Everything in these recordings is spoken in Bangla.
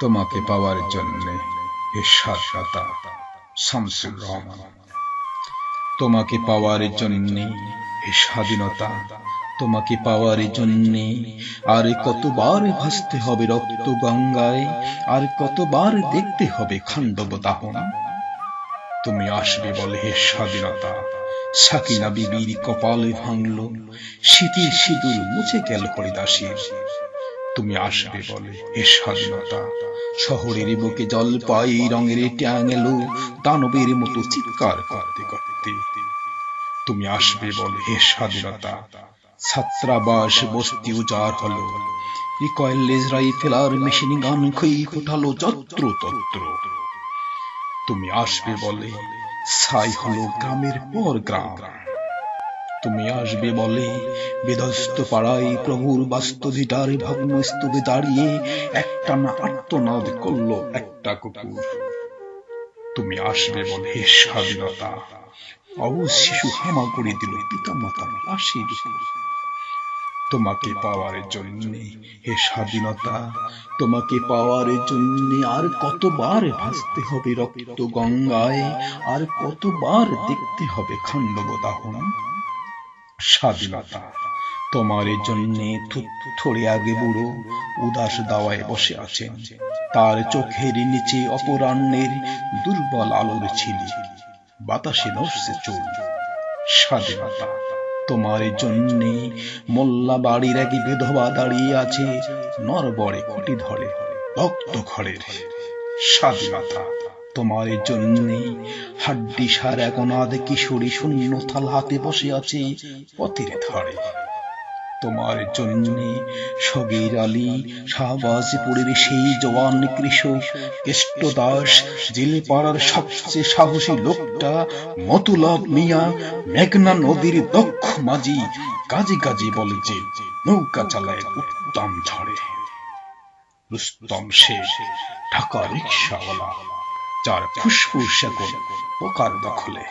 তোমাকে পাওয়ার জন্য তোমাকে পাওয়ার জন্য স্বাধীনতা, তোমাকে পাওয়ার জন্যে আর কতবার ভাসতে হবে রক্ত গঙ্গায়, আর কতবার দেখতে হবে খান্ডব তুমি আসবে বলে হে স্বাধীনতা, সাকিনা বিবির কপালে ভাঙল, শীতের সিঁদুর মুছে গেল হরিদাসীর। তুমি আসবে বলে। হে স্বাধীনতা। শহরের বুকে জল পাই, রঙের ট্যাং এলো, দানবের মতো চিৎকার করতে করতে। তুমি আসবে বলে, হে স্বাধীনতা। ছাত্রাবাস, বস্তি উজাড় হলো। রিকয়েল রাইফেল আর মেশিন গান খই ফোটালো যত্র তত্র। তুমি আসবে বলে, ছাই হলো গ্রামের পর গ্রাম। তুমি আসবে বলে। বিধ্বস্ত পাড়ায় প্রভুর বাস্তবিটার ভগ্ন স্তূপে দাঁড়িয়ে একটা না আত্মনাদ করল একটা কুকুর। তুমি আসবে বলে স্বাধীনতা। অবশ শিশু হামা করে দিল পিতা মাতার লাশের তোমাকে পাওয়ার জন্য হে স্বাধীনতা, তোমাকে পাওয়ার জন্য আর কতবার ভাসতে হবে রক্ত গঙ্গায়, আর কতবার দেখতে হবে খান্ডব দাহন স্বাধীনতা। তোমার জন্য থরে আগে বুড়ো উদাস দাওয়ায় বসে আছেন তার চোখের নিচে অপরাহ্নের দুর্বল আলোর বাতাসে নড়ছে চুল। স্বাধীনতা। তোমার জন্য মোল্লা বাড়ির এক বিধবা দাঁড়িয়ে আছে নরবরে খুঁটি ধরে, ভক্ত খড়ের স্বাধীনতা। তোমার জন্য হাড্ডি সার এক অনাথ কিশোরী শূন্য থাল হাতে বসে আছে পথের ধারে। তোমার জন্য সগির আলী শাহবাজপুরের সেই জওয়ান কৃষক, কেষ্ট দাস জেলে পাড়ার সবচেয়ে সাহসী লোকটা মতুলব মিয়া, মেঘনা নদীর দক্ষ মাঝি, কাজে কাজে বলে যে নৌকা চালায় উত্তম ঝড়ে। রুস্তম শেখ, ঢাকা রিক্সাওয়ালা। যার ফুসফুস এখন পোকার দখলে।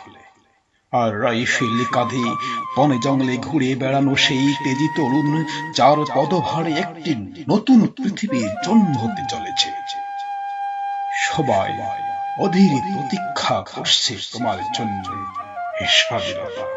আর রাইফেল কাঁধে বনে জঙ্গলে ঘুরে বেড়ানো সেই তেজি তরুণ, যার পদভারে একটি নতুন পৃথিবীর জন্ম হতে চলেছে। সবাই অধীর প্রতীক্ষা করছে তোমার জন্য। হে স্বাধীনতা